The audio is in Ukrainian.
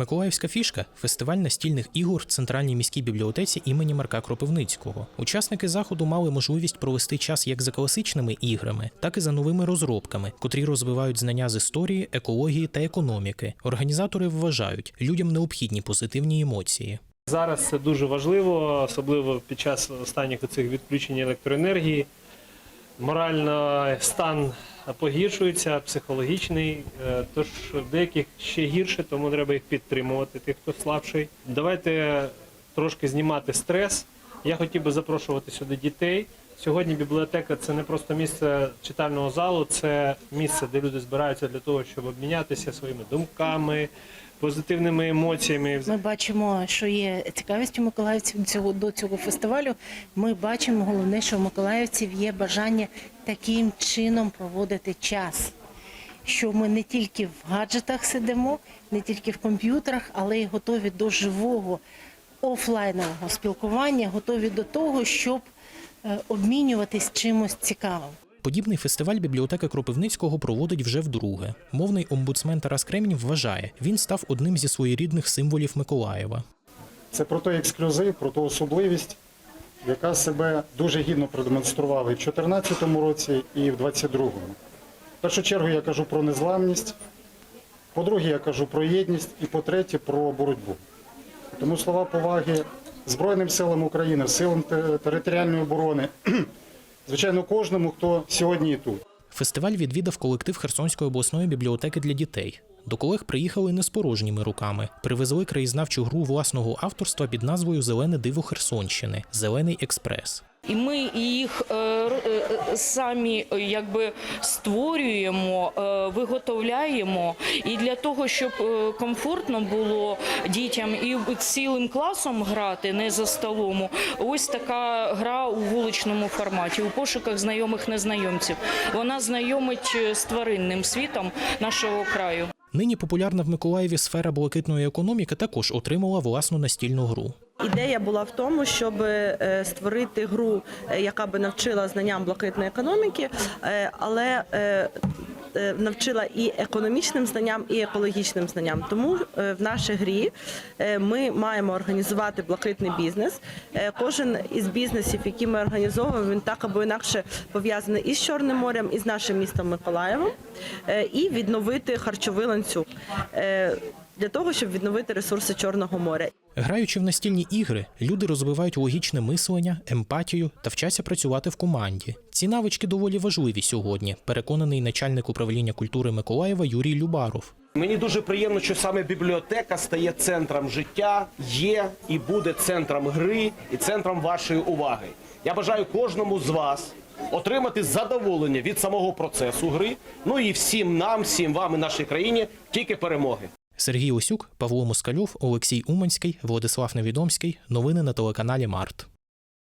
Миколаївська фішка фестиваль настільних ігор в центральній міській бібліотеці імені Марка Кропивницького. Учасники заходу мали можливість провести час як за класичними іграми, так і за новими розробками, котрі розвивають знання з історії, екології та економіки. Організатори вважають, людям необхідні позитивні емоції. Зараз це дуже важливо, особливо під час останніх оцих відключень електроенергії. Морально стан погіршується, психологічний, е, тож деяких ще гірше, тому треба їх підтримувати, тих, хто слабший. Давайте трошки знімати стрес. Я хотів би запрошувати сюди дітей. Сьогодні бібліотека це не просто місце читального залу, це місце, де люди збираються для того, щоб обмінятися своїми думками, позитивними емоціями. Ми бачимо, що є цікавість у миколаївців цього до цього фестивалю. Ми бачимо головне, що у миколаївців є бажання таким чином проводити час. Що ми не тільки в гаджетах сидимо, не тільки в комп'ютерах, але й готові до живого офлайнового спілкування, готові до того, щоб е, обмінюватись чимось цікавим. Подібний фестиваль бібліотека Кропивницького проводить вже вдруге. Мовний омбудсмен Тарас Кремінь вважає, він став одним зі своєрідних символів Миколаєва. Це про той ексклюзив, про ту особливість, яка себе дуже гідно продемонструвала і в 2014 році, і в 2022. В першу чергу я кажу про незламність, по-друге, я кажу про єдність, і по-третє, про боротьбу. Тому слова поваги Збройним силам України, силам територіальної оборони, звичайно, кожному, хто сьогодні тут. Фестиваль відвідав колектив Херсонської обласної бібліотеки для дітей. До колег приїхали не з порожніми руками. Привезли краєзнавчу гру власного авторства під назвою Зелене диво Херсонщини Зелений експрес. І ми їх е, р- е, самі е, якби створюємо, е, виготовляємо. І для того, щоб е, комфортно було дітям і цілим класом грати, не за столом. Ось така гра у вуличному форматі, у пошуках знайомих незнайомців. Вона знайомить е, з тваринним світом нашого краю. Нині популярна в Миколаєві сфера блакитної економіки також отримала власну настільну гру. Ідея була в тому, щоб е, створити гру, е, яка би навчила знанням блакитної економіки, е, але навчила і економічним знанням, і екологічним знанням. Тому в нашій грі ми маємо організувати блакитний бізнес. Кожен із бізнесів, які ми організовуємо, він так або інакше пов'язаний із Чорним морем, і з нашим містом Миколаєвом, і відновити харчовий ланцюг. Для того щоб відновити ресурси Чорного моря. Граючи в настільні ігри, люди розвивають логічне мислення, емпатію та вчаться працювати в команді. Ці навички доволі важливі сьогодні, переконаний начальник управління культури Миколаєва Юрій Любаров. Мені дуже приємно, що саме бібліотека стає центром життя, є і буде центром гри і центром вашої уваги. Я бажаю кожному з вас отримати задоволення від самого процесу гри. Ну і всім нам, всім вам і нашій країні тільки перемоги. Сергій Осюк, Павло Москальов, Олексій Уманський, Владислав Невідомський. Новини на телеканалі Март.